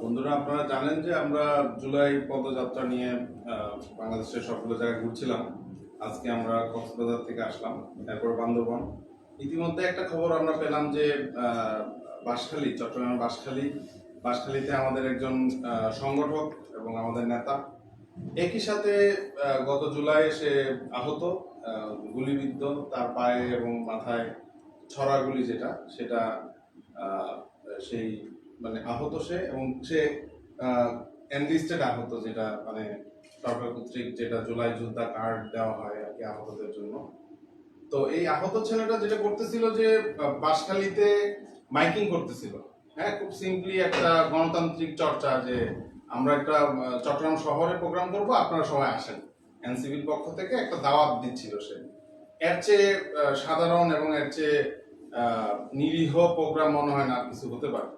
বন্ধুরা আপনারা জানেন যে আমরা জুলাই পদযাত্রা নিয়ে বাংলাদেশের সবগুলো জায়গায় ঘুরছিলাম। আজকে আমরা কক্সবাজার থেকে আসলাম এরপর বান্দরবন। ইতিমধ্যে একটা খবর আমরা পেলাম যে বাঁশখালী চট্টগ্রামের বাঁশখালী বাঁশখালীতে আমাদের একজন সংগঠক এবং আমাদের নেতা। একই সাথে গত জুলাই সে আহত আহ, গুলিবিদ্ধ তার পায়ে এবং মাথায় ছড়া গুলি যেটা সেটা সেই মানে আহত সে এবং সে এনলিস্টেড আহত যেটা মানে সরকার কর্তৃক যেটা জুলাই যোদ্ধা কার্ড দেওয়া হয় আর কি আহতদের জন্য। তো এই আহত ছেলেটা যেটা করতেছিল যে আহ, মাইকিং করতেছিল। হ্যাঁ খুব সিম্পলি একটা গণতান্ত্রিক চর্চা যে আমরা একটা চট্টগ্রাম শহরে প্রোগ্রাম করব আপনারা সবাই আসেন। এনসিবির পক্ষ থেকে একটা দাওয়াত দিচ্ছিল সে। এর চেয়ে সাধারণ এবং এর চেয়ে নিরীহ প্রোগ্রাম মনে হয় না কিছু হতে পারে।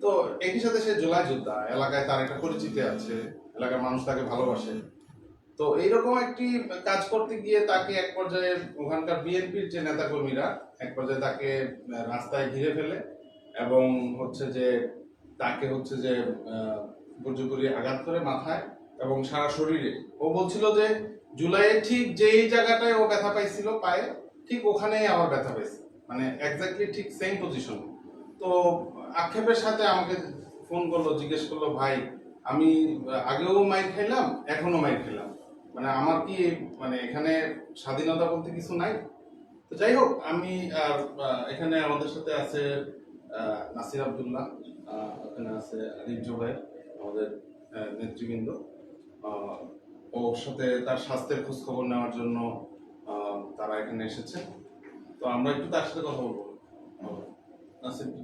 তো একই সাথে সে জুলাই যোদ্ধা এলাকায় তার একটা পরিচিতি আছে এলাকার মানুষ তাকে ভালোবাসে। তো এইরকম একটি কাজ করতে গিয়ে তাকে এক পর্যায়ে ওখানকার বিএনপির যে নেতাকর্মীরা এক পর্যায়ে তাকে রাস্তায় ঘিরে ফেলে এবং হচ্ছে যে তাকে হচ্ছে যে আহ, আঘাত করে মাথায় এবং সারা শরীরে। ও বলছিল যে জুলাইয়ে ঠিক যেই জায়গাটায় ও ব্যথা পাইছিল পায়ে ঠিক ওখানেই আবার ব্যথা পাইছে। মানে এক্স্যাক্টলি ঠিক সেম পজিশন তো আক্ষেপের সাথে আমাকে ফোন করল, জিজ্ঞেস করল, ভাই, আমি আগেও মাইর খাইলাম এখনও মাইর খেলাম মানে আমার কি মানে এখানে স্বাধীনতা বলতে কিছু নাই? তো যাই হোক, আমি আর এখানে আমাদের সাথে আছে নাসির আবদুল্লাহ এখানে আছে আরিফ জোবাইর আমাদের নেতৃবৃন্দ। ওর সাথে তার স্বাস্থ্যের খোঁজ খবর নেওয়ার জন্য তারা এখানে এসেছে। তো আমরা একটু তার সাথে কথা বলব। নাসির কি?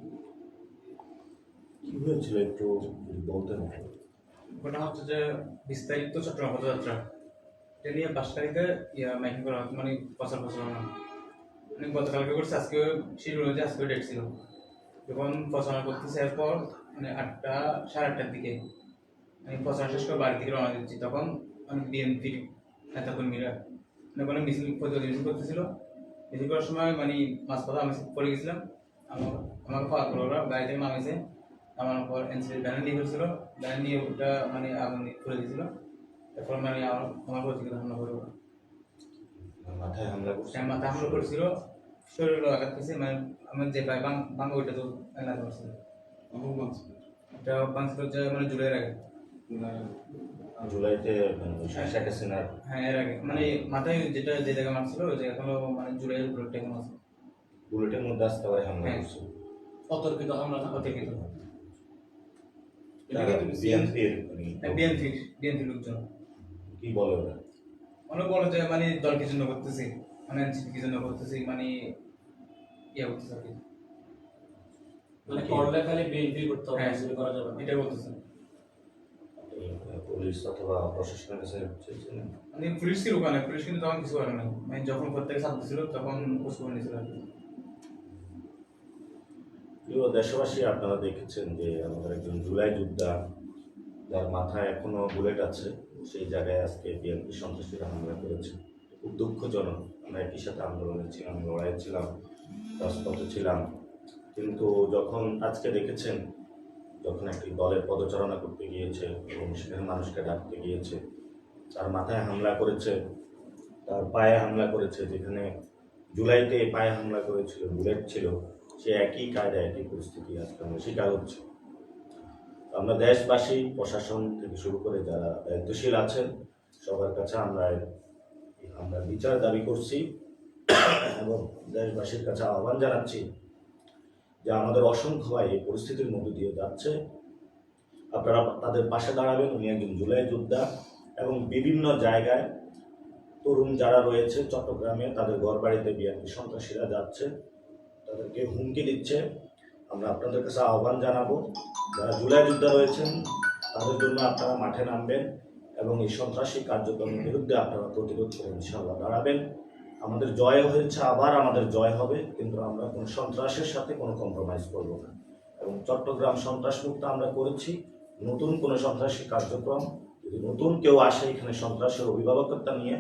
হয়েছিল একটু বলতেন ঘটনা হচ্ছে যে বিস্তারিত চট্টগ্রাম পদযাত্রা এটা নিয়ে বাসকারীতে ইয়া মাইকিং করা হতো মানে প্রচার প্রচারণা। মানে গতকালকে করছে আজকে শিডিউল হয়েছে আজকে ডেট ছিল। যখন প্রচারণা করতেছে এরপর মানে আটটা সাড়ে আটটার দিকে মানে প্রচার শেষ করে বাড়ির দিকে রওনা দিচ্ছি। তখন মানে বিএনপির নেতাকর্মীরা মানে কোনো মিছিল প্রতিবাদ মিছিল করতেছিল। মিছিল করার সময় মানে মাঝপথে আমি পড়ে গেছিলাম। আমার আমার পাওয়ার পর ওরা গাড়ি থেকে নামেছে নামানোর পর এনসিপি ব্যানার নিয়ে ফেলছিল ব্যানার নিয়ে ওটা মানে আগুন করে দিয়েছিল। এরপর মানে আমার আমার প্রতিক্রিয়া হামলা করে ওরা মাথায় হামলা করছে সে মাথা হামলা করেছিল। শরীরে আঘাত পেয়েছে। মানে আমার যে পায় বাং বাংলা ওইটা তো এলাকা করছিল এটা বাংছিল যে মানে জুলাইয়ের আগে। জুলাইতে শেখ হাসিনার হ্যাঁ এর আগে। মানে মাথায় যেটা যে জায়গায় মারছিল ওই জায়গা এখনও মানে জুলাইয়ের বুলেটটা এখনও আছে বুলেটের মধ্যে আসতে পারে হামলা হ্যাঁ। করছে অতর্কিত হামলা না অতর্কিত বিএনপির বিএনপির বিএনপির লোকজন। কি বলে ওরা? অনেক বড় যে মানে দল কি জন্য করতেছি? মানে এনসিপি কি জন্য করতেছি? মানে ইয়ে করতেছে আর কি। মানে করলে খালি বিএনপি করতে হবে হ্যাঁ। করা যাবে এটা বলতেছে। পুলিশ অথবা প্রশাসনের কাছে চেয়েছিলেন। মানে ওখানে পুলিশ কিন্তু তখন কিছু করে না মানে যখন প্রত্যেকে ছাত্র ছিল তখন খোঁজ করে নিয়েছিল আর কি। প্রিয় দেশবাসী আপনারা দেখেছেন যে আমাদের একজন জুলাই যোদ্ধা যার মাথায় এখনও বুলেট আছে সেই জায়গায় আজকে বিএনপি সন্ত্রাসীরা হামলা করেছে। খুব দুঃখজনক। আমরা একই সাথে আন্দোলনে ছিলাম লড়াই ছিলাম রাজপথে ছিলাম। কিন্তু যখন আজকে দেখেছেন যখন একটি দলের পদচারণা করতে গিয়েছে এবং সেখানে মানুষকে ডাকতে গিয়েছে, তার মাথায় হামলা করেছে, তার পায়ে হামলা করেছে, যেখানে জুলাইতে পায়ে হামলা করেছিল, বুলেট ছিল, সে একই কায়দায়, একই পরিস্থিতি আজকে আমরা শিকার হচ্ছে। আমরা দেশবাসী, প্রশাসন থেকে শুরু করে যারা দায়িত্বশীল আছেন, সবার কাছে আমরা আমরা বিচার দাবি করছি এবং দেশবাসীর কাছে আহ্বান জানাচ্ছি যে আমাদের অসংখ্য ভাই এই পরিস্থিতির মধ্যে দিয়ে যাচ্ছে। আপনারা তাদের পাশে দাঁড়াবেন, উনি একজন জুলাই যোদ্ধা এবং বিভিন্ন জায়গায় তরুণ যারা রয়েছে চট্টগ্রামে, তাদের ঘর বাড়িতে বিএনপি সন্ত্রাসীরা যাচ্ছে, তাদেরকে হুমকি দিচ্ছে। আমরা আপনাদের কাছে আহ্বান জানাব, যারা জুলাই যোদ্ধা রয়েছেন, তাদের জন্য আপনারা মাঠে নামবেন এবং এই সন্ত্রাসী কার্যক্রমের বিরুদ্ধে আপনারা প্রতিরোধ করে ইনশাল্লাহ দাঁড়াবেন। আমাদের জয় হয়েছে আবার আমাদের জয় হবে, কিন্তু আমরা কোনো সন্ত্রাসের সাথে কোনো কম্প্রোমাইজ করব না। এবং চট্টগ্রাম সন্ত্রাস মুক্ত আমরা করেছি, নতুন কোনো সন্ত্রাসী কার্যক্রম, যদি নতুন কেউ আসে এখানে সন্ত্রাসের অভিভাবকত্বা নিয়ে,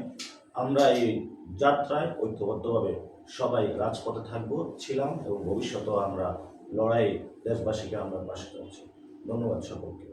আমরা এই যাত্রায় ঐক্যবদ্ধভাবে সবাই রাজপথে থাকব, ছিলাম এবং ভবিষ্যতেও আমরা লড়াই দেশবাসীকে আমরা পাশে পাচ্ছি ধন্যবাদ সকলকে।